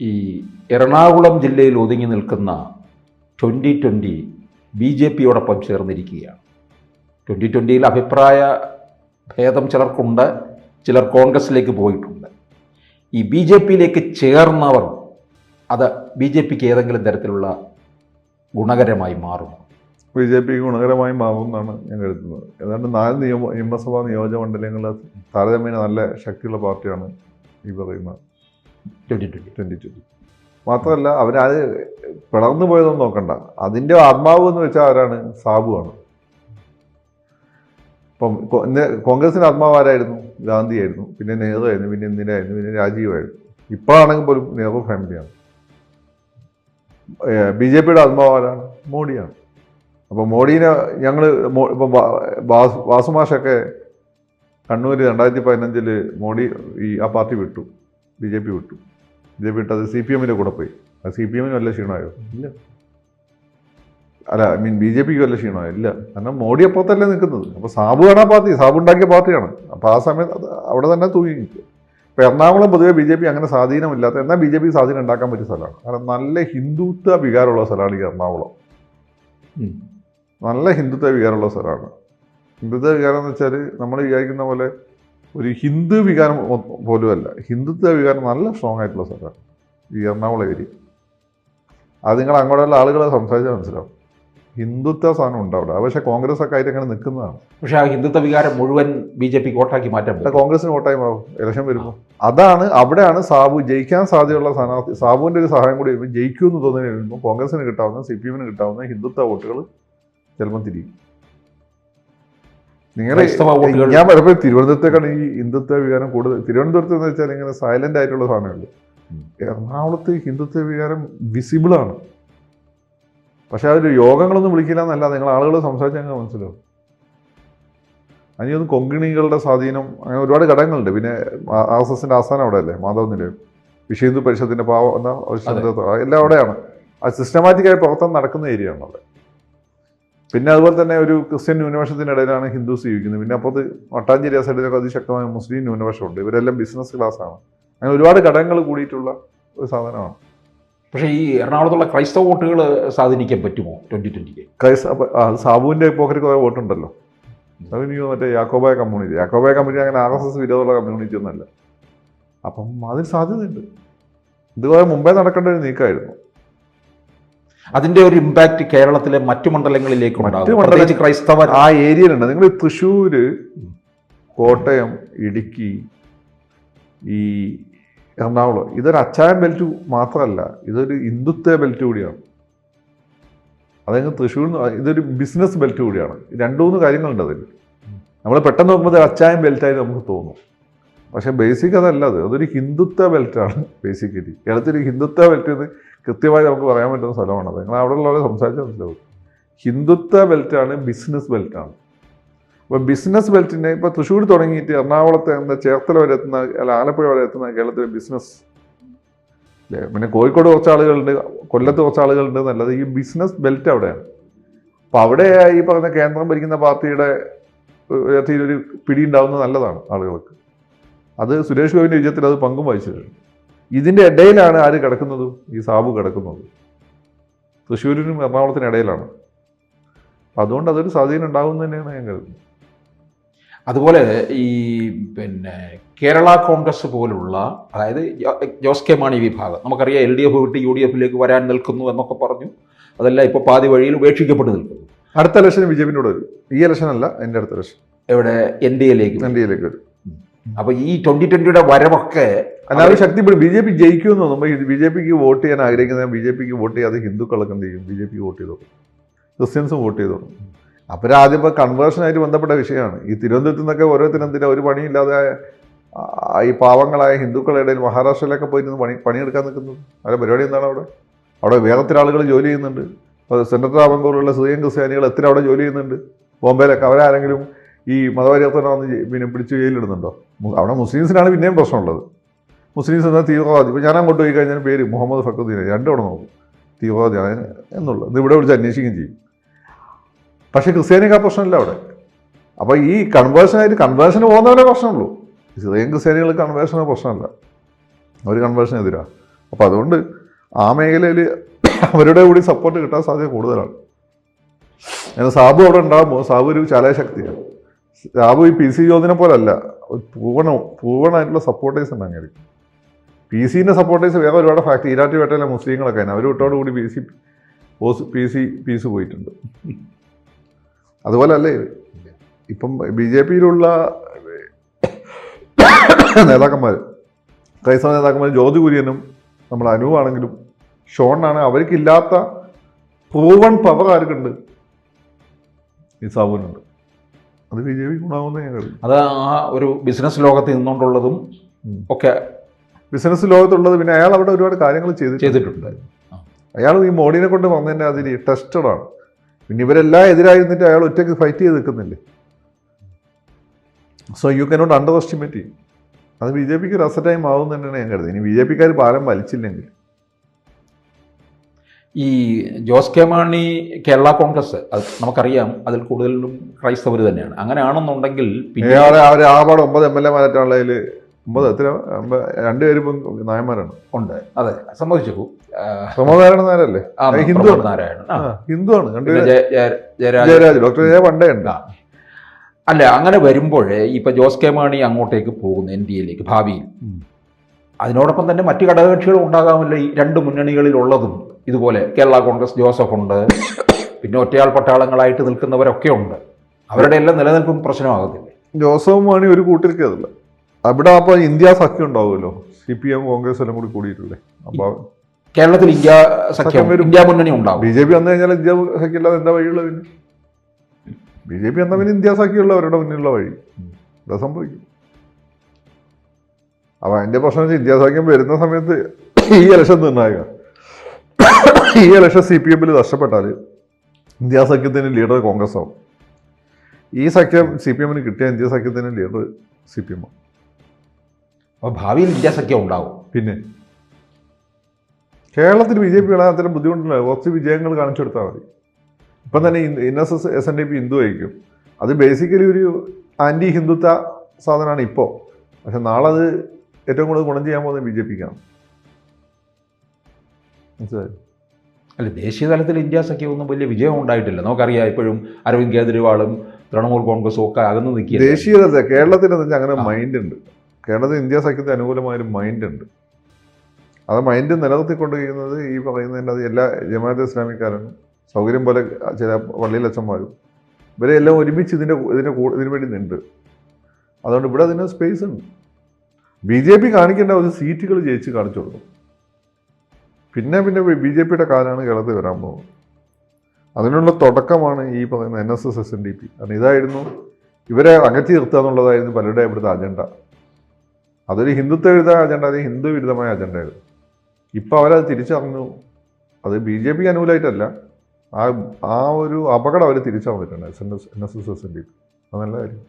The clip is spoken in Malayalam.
ഈ എറണാകുളം ജില്ലയിൽ ഒതുങ്ങി നിൽക്കുന്ന ട്വന്റി ട്വന്റി ബി ജെ പിയോടൊപ്പം ചേർന്നിരിക്കുകയാണ്. ട്വന്റി ട്വന്റിയിൽ അഭിപ്രായ ഭേദം ചിലർക്കുണ്ട് ചിലർ കോൺഗ്രസിലേക്ക് പോയിട്ടുണ്ട്. ഈ ബി ജെ പിയിലേക്ക് ചേർന്നവർ അത് ബി ജെ പിക്ക് ഏതെങ്കിലും തരത്തിലുള്ള ഗുണകരമായി മാറും ബി ജെ പി ഗുണകരമായി മാറുമെന്നാണ് ഞാൻ കരുതുന്നത്. ഏതാണ്ട് നാല് നിയമ നിയമസഭാ നിയോജക മണ്ഡലങ്ങളിൽ താരതമ്യേന നല്ല ശക്തിയുള്ള പാർട്ടിയാണ് ഈ പറയുന്ന ട്വന്റി ട്വന്റി ട്വന്റി ട്വന്റി മാത്രമല്ല അവരത് പിളർന്നു പോയതൊന്നും നോക്കണ്ട. അതിന്റെ ആത്മാവ് എന്ന് വെച്ചാൽ ആരാണ്? സാബുവാണ് ഇപ്പം കോൺഗ്രസിന്റെ ആത്മാവ് ആരായിരുന്നു? ഗാന്ധി ആയിരുന്നു. പിന്നെ നെഹ്റു ആയിരുന്നു. പിന്നെ ഇന്ദിരായിരുന്നു പിന്നെ രാജീവായിരുന്നു ഇപ്പോഴാണെങ്കിൽ പോലും നെഹ്റു ഫാമിലിയാണ് ബി ജെ പിയുടെ ആത്മാവ് ആരാണ്? മോഡിയാണ് അപ്പോൾ മോഡീനെ ഞങ്ങൾ ഇപ്പം വാസുമാഷൊക്കെ കണ്ണൂർ രണ്ടായിരത്തി പതിനഞ്ചിൽ മോഡി ഈ ആ പാർട്ടി വിട്ടു. ബി ജെ പി വിട്ടു. ബി ജെ പി വിട്ടത് സി പി എമ്മിന്റെ കൂടെ പോയി. അത് സി പി എമ്മിന് വല്ല ക്ഷീണമായോ? ഇല്ല. അല്ല ഐ മീൻ ബി ജെ പിക്ക് വല്ല ക്ഷീണമായോ? ഇല്ല. കാരണം മോഡി അപ്പുറത്തല്ലേ നിൽക്കുന്നത്. അപ്പോൾ സാബുവാണ് ആ പാർട്ടി. സാബു ഉണ്ടാക്കിയ പാർട്ടിയാണ്. അപ്പോൾ ആ സമയത്ത് അത് അവിടെ തന്നെ തൂങ്ങി നിൽക്കും ഇപ്പോൾ എറണാകുളം പൊതുവെ ബി ജെ പി അങ്ങനെ സ്വാധീനമില്ലാത്ത എന്നാൽ ബി ജെ പി സ്വാധീനം ഉണ്ടാക്കാൻ പറ്റിയ സ്ഥലമാണ്. കാരണം നല്ല ഹിന്ദുത്വ വികാരമുള്ള സ്ഥലമാണ് ഈ എറണാകുളം. നല്ല ഹിന്ദുത്വ വികാരമുള്ള സ്ഥലമാണ്. ഹിന്ദുത്വ വികാരം എന്ന് വെച്ചാൽ നമ്മൾ വിചാരിക്കുന്ന പോലെ ഒരു ഹിന്ദു വികാരം പോലുമല്ല. ഹിന്ദുത്വ വികാരം നല്ല സ്ട്രോങ് ആയിട്ടുള്ള സ്ഥലമാണ്. ഈ എറണാകുളം ഏരിയ. അത് നിങ്ങൾ അങ്ങോട്ടുള്ള ആളുകളെ സംസാരിച്ചാൽ മനസ്സിലാവും. ഹിന്ദുത്വ സാധനം ഉണ്ട് അവിടെ. പക്ഷേ കോൺഗ്രസ് ഒക്കെ ആയിട്ട് അങ്ങനെ നിൽക്കുന്നതാണ്. പക്ഷേ ആ ഹിന്ദുത്വ വികാരം മുഴുവൻ ബി ജെ പിക്ക് വോട്ടാക്കി മാറ്റാൻ പറ്റും. കോൺഗ്രസിന് വോട്ടായി മാറും. ഇലക്ഷൻ വരുമ്പോൾ അതാണ് അവിടെയാണ് സാബു ജയിക്കാൻ സാധ്യതയുള്ള സ്ഥാനാർത്ഥി. സാബുവിന്റെ ഒരു സഹായം കൂടി വരുമ്പോൾ ജയിക്കുമെന്ന് തോന്നുന്നതിന് വരുമ്പോൾ കോൺഗ്രസിന് കിട്ടാവുന്ന സി പി എമ്മിന് കിട്ടാവുന്ന ഹിന്ദുത്വ വോട്ടുകൾ ചിലപ്പം തിരിയും. വോട്ടുകൾ ഞാൻ പലപ്പോഴും തിരുവനന്തപുരത്തേക്കാണ് ഈ ഹിന്ദുത്വ വികാരം കൂടുതൽ തിരുവനന്തപുരത്ത് എന്ന് വെച്ചാൽ ഇങ്ങനെ സൈലന്റ് ആയിട്ടുള്ള സാധനമുള്ളൂ എറണാകുളത്ത് ഹിന്ദുത്വ വികാരം വിസിബിൾ ആണ്. പക്ഷെ അതൊരു യോഗങ്ങളൊന്നും വിളിക്കില്ല എന്നല്ല നിങ്ങൾ ആളുകൾ സംസാരിച്ചാൽ ഞങ്ങൾ മനസ്സിലാവും. അതിനൊന്നും കൊങ്കിണികളുടെ സ്വാധീനം അങ്ങനെ ഒരുപാട് ഘടകങ്ങളുണ്ട്. പിന്നെ ആർ എസ് എസിന്റെ ആസ്ഥാനം അവിടെ അല്ലേ മാധവ് നിലയം. വിശ്വ ഹിന്ദു പരിഷത്തിന്റെ പാവ എന്താ എല്ലാം അവിടെയാണ്. അത് സിസ്റ്റമാറ്റിക്കായി പ്രവർത്തനം നടക്കുന്ന ഏരിയ ആണത്. പിന്നെ അതുപോലെ തന്നെ ഒരു ക്രിസ്ത്യൻ ന്യൂനപക്ഷത്തിന്റെ ഇടയിലാണ് ഹിന്ദുസ് ജീവിക്കുന്നത്. പിന്നെ അപ്പുറത്ത് മട്ടാഞ്ചേരി ആ സൈഡിലൊക്കെ അതിശക്തമായ മുസ്ലിം ന്യൂനപക്ഷമുണ്ട്. ഇവരെല്ലാം ബിസിനസ് ക്ലാസ് ആണ് അങ്ങനെ ഒരുപാട് ഘടകങ്ങൾ കൂടിയിട്ടുള്ള ഒരു സാധനമാണ്. പക്ഷേ ഈ എറണാകുളത്തുള്ള ക്രൈസ്തവ വോട്ടുകൾ സ്വാധീനിക്കാൻ പറ്റുമോ ട്വന്റി ട്വന്റിക്ക് ക്രൈസ് സാബുവിന്റെ പോക്കറ്റ് കുറേ വോട്ടുണ്ടല്ലോ. അത് എനിക്ക് തോന്നുന്നു മറ്റേ യാക്കോബായ കമ്മ്യൂണിറ്റി. യാക്കോബായ കമ്മ്യൂണിറ്റി അങ്ങനെ ആർ എസ് എസ് വിരോധമുള്ള കമ്മ്യൂണിറ്റി ഒന്നുമല്ല അപ്പം അതിന് സാധ്യതയുണ്ട്. ഇതുപോലെ മുമ്പേ നടക്കേണ്ട ഒരു നീക്കമായിരുന്നു. അതിന്റെ ഒരു ഇമ്പാക്റ്റ് കേരളത്തിലെ മറ്റു മണ്ഡലങ്ങളിലേക്ക് മറ്റു ക്രൈസ്തവ ആ ഏരിയയിലുണ്ട്. നിങ്ങൾ തൃശ്ശൂര് കോട്ടയം ഇടുക്കി ഈ എറണാകുളം ഇതൊരു അച്ചായൻ ബെൽറ്റ് മാത്രമല്ല ഇതൊരു ഹിന്ദുത്വ ബെൽറ്റ് കൂടിയാണ്. അതായത് തൃശ്ശൂർ ഇതൊരു ബിസിനസ് ബെൽറ്റ് കൂടിയാണ്. രണ്ടു മൂന്ന് കാര്യങ്ങളുണ്ട് അതിൽ നമ്മൾ പെട്ടെന്ന് നോക്കുമ്പോൾ അച്ചായൻ ബെൽറ്റായി നമുക്ക് തോന്നും. പക്ഷേ ബേസിക് അതല്ല അത്. അതൊരു ഹിന്ദുത്വ ബെൽറ്റാണ് ബേസിക്കലി കേരളത്തിൽ ഹിന്ദുത്വ ബെൽറ്റ് എന്ന് കൃത്യമായി നമുക്ക് പറയാൻ പറ്റുന്ന സ്ഥലമാണത് നിങ്ങൾ അവിടെ ഉള്ളവരെ സംസാരിച്ചാൽ മനസ്സിലാവും. ഹിന്ദുത്വ ബെൽറ്റാണ് ബിസിനസ് ബെൽറ്റാണ്. അപ്പോൾ ബിസിനസ് ബെൽറ്റിനെ ഇപ്പോൾ തൃശ്ശൂർ തുടങ്ങിയിട്ട് എറണാകുളത്തെ എന്താ ചേർത്തല വരെ എത്തുന്ന അല്ല ആലപ്പുഴ വരെ എത്തുന്ന കേരളത്തിലെ ബിസിനസ് അല്ലേ പിന്നെ കോഴിക്കോട് കുറച്ച് ആളുകളുണ്ട് കൊല്ലത്ത് കുറച്ച് ആളുകളുണ്ട് എന്നല്ലാതെ ഈ ബിസിനസ് ബെൽറ്റ് അവിടെയാണ്. അപ്പോൾ അവിടെ ഈ പറഞ്ഞ കേന്ദ്രം ഭരിക്കുന്ന പാർട്ടിയുടെ ഒരു പിടിയുണ്ടാവുന്നത് നല്ലതാണ് ആളുകൾക്ക്. അത് സുരേഷ് ഗോവിന്റെ വിജയത്തിൽ അത് പങ്കും വഹിച്ചിട്ടുണ്ട്. ഇതിന്റെ ഇടയിലാണ് ആര് കിടക്കുന്നത്? ഈ സാബു കിടക്കുന്നത്. തൃശ്ശൂരിനും എറണാകുളത്തിനും ഇടയിലാണ്. അതുകൊണ്ട് അതൊരു സ്വാധീനം എന്ന് തന്നെയാണ് ഞാൻ കരുതുന്നത്. അതുപോലെ ഈ പിന്നെ കേരള കോൺഗ്രസ് പോലുള്ള അതായത് ജോസ് കെ മാണി വിഭാഗം നമുക്കറിയാം എൽ ഡി എഫ് വിട്ട് യു ഡി എഫിലേക്ക് വരാൻ നിൽക്കുന്നു എന്നൊക്കെ പറഞ്ഞു. അതെല്ലാം ഇപ്പോൾ പാതി വഴിയിൽ ഉപേക്ഷിക്കപ്പെട്ട് നിൽക്കുന്നു. അടുത്ത ഇലക്ഷൻ ബി ജെ പിന്നോട് വരും. ഈ ഇലക്ഷൻ അല്ല എന്റെ അടുത്ത ഇലക്ഷൻ. എവിടെ? എൻ ഡി എയിലേക്ക് എൻ ഡി എയിലേക്ക് വരും. അപ്പോൾ ഈ ട്വന്റി ട്വന്റിയുടെ വരവൊക്കെ അല്ലാതെ ശക്തിപ്പെടും. ബി ജെ പി ജയിക്കുമെന്നോ നമ്മൾ ബി ജെ പിക്ക് വോട്ട് ചെയ്യാൻ ആഗ്രഹിക്കുന്ന ബി ജെ പിക്ക് വോട്ട് ചെയ്യാതെ ഹിന്ദുക്കളൊക്കെ എന്ത് ചെയ്യും? ബി ജെ പിക്ക് വോട്ട് ചെയ്തോ? ക്രിസ്ത്യൻസും വോട്ട് ചെയ്തോ? അപ്പോൾ ആദ്യം ഇപ്പോൾ കൺവേർഷനായിട്ട് ബന്ധപ്പെട്ട വിഷയമാണ്. ഈ തിരുവനന്തപുരത്ത് നിന്നൊക്കെ ഓരോരുത്തരും എന്തിനാ ഒരു പണിയില്ലാതെ ഈ പാവങ്ങളായ ഹിന്ദുക്കളുടെ ഇടയിൽ മഹാരാഷ്ട്രയിലൊക്കെ നിന്ന് പണി പണിയെടുക്കാൻ നിൽക്കുന്നത് അവരുടെ പരിപാടി എന്താണ് അവിടെ? അവിടെ വേഗത്തിൽ ആളുകൾ ജോലി ചെയ്യുന്നുണ്ട്. ഇപ്പോൾ സെൻട്രൽ ട്രാവൻകൂറിലുള്ള സ്വയം ക്രിസ്ത്യാനികൾ എത്ര അവിടെ ജോലി ചെയ്യുന്നുണ്ട്? ബോംബെയിലൊക്കെ അവരാരെങ്കിലും ഈ മതപരിവർത്തനം വന്ന് പിന്നെ പിടിച്ച് ജയിലിടുന്നുണ്ടോ? അവിടെ മുസ്ലിംസിനാണ് പിന്നെയും പ്രശ്നമുള്ളത്. മുസ്ലിംസ് എന്നാൽ തീവ്രവാദി? ഇപ്പോൾ ഞാൻ അങ്ങോട്ട് പോയി കഴിഞ്ഞാൽ പേര് മുഹമ്മദ് ഫക്രുദ്ദീൻ രണ്ടും അവിടെ നോക്കും തീവ്രവാദിയാണ് എന്നുള്ളത് ഇത് ഇവിടെ വിളിച്ച് അന്വേഷിക്കുകയും ചെയ്യും. പക്ഷേ ക്രിസ്ത്യാനിക്ക് ആ പ്രശ്നമില്ല അവിടെ. അപ്പോൾ ഈ കൺവേർഷനായിട്ട് കൺവേർഷന് പോകുന്നവരെ പ്രശ്നമുള്ളൂ. ഇസ്രേൻ ക്രിസ്ത്യാനികൾ കൺവേർഷന് പ്രശ്നമല്ല. അവർ കൺവേർഷനെതിരാണ് അപ്പോൾ അതുകൊണ്ട് ആ മേഖലയിൽ അവരുടെ കൂടി സപ്പോർട്ട് കിട്ടാൻ സാധ്യത കൂടുതലാണ്. എന്നാൽ സാബു അവിടെ ഉണ്ടാകുമ്പോൾ സാബു ഒരു ചലശക്തിയാണ് സാബു ഈ പി സി പോലല്ല. ഒരു പൂവണ പൂവണായിട്ടുള്ള സപ്പോർട്ടേഴ്സ് ഉണ്ട് അങ്ങനെ പി സിന്റെ സപ്പോർട്ടേഴ്സ് വേറെ ഒരുപാട് ഫാക്ട് ഈരാട്ടി വേട്ടയിലെ മുസ്ലിങ്ങളൊക്കെ തന്നെ. അവർ വിട്ടോട് കൂടി പി സി പി സി പീസ് പോയിട്ടുണ്ട്. അതുപോലെ അല്ലേ? ഇപ്പം ബി ജെ പിയിലുള്ള നേതാക്കന്മാർ ക്രൈസ്തവ നേതാക്കന്മാർ ജ്യോതി കുര്യനും നമ്മുടെ അനുവാണെങ്കിലും ഷോണാണ് അവർക്കില്ലാത്ത പ്രൂവൺ പവർ ആർക്കുണ്ട്? നിസാബുനുണ്ട് അത് ബി ജെ പി ഗുണാവുന്ന ഞാൻ അത് ആ ഒരു ബിസിനസ് ലോകത്ത് നിന്നുകൊണ്ടുള്ളതും ഒക്കെ ബിസിനസ് ലോകത്തുള്ളത് പിന്നെ അയാൾ അവിടെ ഒരുപാട് കാര്യങ്ങൾ ചെയ്തു ചെയ്തിട്ടുണ്ട്. അയാൾ ഈ മോഡിനെ കൊണ്ട് വന്നതിന്റെ അതിൽ ടെസ്റ്റഡാണ് ആണ് പിന്നെ ഇവരെല്ലാം എതിരായിരുന്നിട്ട് അയാൾ ഒറ്റയ്ക്ക് ഫൈറ്റ് ചെയ്ത് നിൽക്കുന്നില്ലേ? So you cannot underestimate ചെയ്യും അത് ബി ജെ പിക്ക് ഒരു അസറ്റായി മാറും തന്നെയാണ് ഞാൻ കരുതുന്നത്. ഇനി ബി ജെ പിക്കാർ പാലം വലിച്ചില്ലെങ്കിൽ. ഈ ജോസ് കെ മാണി കേരള കോൺഗ്രസ് അത് നമുക്കറിയാം അതിൽ കൂടുതലും ക്രൈസ്തവർ തന്നെയാണ്. അങ്ങനെയാണെന്നുണ്ടെങ്കിൽ പിന്നെ ആപാട് ഒമ്പത് എം എൽ എമാരായിട്ടുള്ളതിൽ ഒമ്പത് എത്ര? രണ്ടുപേരും നായന്മാരാണ്. ഉണ്ട്. അതെ സമ്മതിച്ചു. ആ, പ്രമോദാരായണ നായരല്ലേ? ഹിന്ദു ഹിന്ദുവാണ് ജയ- ജയ- ജയരാജ് ജയരാജ് ഡോക്ടർ ജയ പണ്ടേ ഉണ്ട്. അല്ല അങ്ങനെ വരുമ്പോൾ ഇപ്പൊ ജോസ് കെ മാണി അങ്ങോട്ടേക്ക് പോകുന്നു എൻ ഡി എയിലേക്ക് ഭാവിയിൽ. അതിനോടൊപ്പം തന്നെ മറ്റു ഘടകകക്ഷികളും ഉണ്ടാകാമല്ലോ ഈ രണ്ട് മുന്നണികളിലുള്ളതും. ഇതുപോലെ കേരള കോൺഗ്രസ് ജോസഫ് ഉണ്ട്. പിന്നെ ഒറ്റയാൾ പട്ടാളങ്ങളായിട്ട് നിൽക്കുന്നവരൊക്കെ ഉണ്ട്. അവരുടെ എല്ലാം നിലനിൽപ്പും പ്രശ്നമാകത്തില്ലേ? ജോസഫ് മാണി ഒരു കൂട്ടിരിക്കതല്ല അവിടെ അപ്പോൾ ഇന്ത്യ സഖ്യം ഉണ്ടാവുമല്ലോ? സി പി എം കോൺഗ്രസ് എല്ലാം കൂടി കൂടിയിട്ടില്ലേ? അപ്പോൾ കേരളത്തിൽ ഇന്ത്യ സഖ്യം. ഇന്ത്യ മുന്നണി ഉണ്ടാവും. ബി ജെ പി വന്നു കഴിഞ്ഞാൽ ഇന്ത്യ സഖ്യം ഇല്ലാതെ എന്താ വഴിയുള്ള പിന്നെ? ബി ജെ പി എന്നാ പിന്നെ ഇന്ത്യ സഖ്യമുള്ളവരുടെ മുന്നിലുള്ള വഴി. അത് സംഭവിക്കും? അപ്പൊ അതിന്റെ പ്രശ്നം വെച്ചാൽ ഇന്ത്യ സഖ്യം വരുന്ന സമയത്ത് ഈ ഇലക്ഷൻ നിർണായക. ഈ ഇലക്ഷൻ സി പി എമ്മിൽ നഷ്ടപ്പെട്ടാൽ ഇന്ത്യ സഖ്യത്തിന് ലീഡർ കോൺഗ്രസ് ആവും ഈ സഖ്യം സി പി എമ്മിന് കിട്ടിയ ഇന്ത്യ സഖ്യത്തിന് ലീഡർ സി പി എം ആവും അപ്പോൾ ഭാവിയിൽ വ്യത്യാസമൊക്കെ ഉണ്ടാവും. പിന്നെ? കേരളത്തിൽ ബി ജെ പി ഇടാൻ അത്തരം ബുദ്ധിമുട്ടില്ല. കുറച്ച് വിജയങ്ങൾ കാണിച്ചു കൊടുത്താൽ മതി. ഇപ്പം തന്നെ N S S S N D P Hindu ആയിരിക്കും. അത് ബേസിക്കലി ഒരു ആന്റി ഹിന്ദുത്വ സാധനമാണ് ഇപ്പോൾ. പക്ഷെ നാളെ അത് ഏറ്റവും കൂടുതൽ ഗുണം ചെയ്യാൻ പോകുന്നത് ബി ജെ പിക്കാണ്. മനസ്സിലായി? അല്ല ദേശീയ തലത്തിൽ ഇന്ത്യ സഖ്യമൊന്നും വലിയ വിജയം ഉണ്ടായിട്ടില്ല. നമുക്കറിയാം ഇപ്പോഴും അരവിന്ദ് കേജ്രിവാളും തൃണമൂൽ കോൺഗ്രസും ഒക്കെ അകന്ന് നിൽക്കുക ദേശീയ തലത്തിൽ വെച്ചാൽ അങ്ങനെ. മൈൻഡ് ഉണ്ട്. കേരളത്തിൽ ഇന്ത്യ സഖ്യത്തിന് അനുകൂലമായൊരു മൈൻഡ് ഉണ്ട് അത് മൈൻഡ് നിലനിർത്തിക്കൊണ്ടിരിക്കുന്നത് ഈ പറയുന്നതിന്റെ അത് എല്ലാ ജമാഅത്ത് ഇസ്ലാമിക്കാരും സൗകര്യം പോലെ ചില പള്ളിയിലച്ഛന്മാരും ഇവരെ എല്ലാം ഒരുമിച്ച് ഇതിന്റെ ഇതിന്റെ ഇതിനു വേണ്ടി നിണ്ട്. അതുകൊണ്ട് ഇവിടെ അതിന് സ്പേസ് ഉണ്ട്. ബി ജെ പി കാണിക്കേണ്ട ഒരു സീറ്റുകൾ ജയിച്ച് കാണിച്ചു കൊടുക്കും. പിന്നെ പിന്നെ ബി ജെ പിയുടെ കാലമാണ് കേരളത്തിൽ വരാൻ പോകുന്നത്. അതിനുള്ള തുടക്കമാണ് ഈ പറയുന്ന N S S S N D P കാരണം ഇതായിരുന്നു ഇവരെ അകറ്റി നിർത്തുക എന്നുള്ളതായിരുന്നു പലരുടെ ഇവിടുത്തെ അജണ്ട അതൊരു ഹിന്ദുത്വ വിരുദ്ധ അജണ്ട അത് ഹിന്ദു വിരുദ്ധമായ അജണ്ടയായിരുന്നു ഇപ്പം അവരത് തിരിച്ചറിഞ്ഞു. അത് ബി ജെ പിക്ക് അനുകൂലമായിട്ടല്ല. ആ ആ ഒരു അപകടം അവർ തിരിച്ചറിഞ്ഞിട്ടുണ്ട് S N S N S S S N D അത് നല്ല കാര്യം.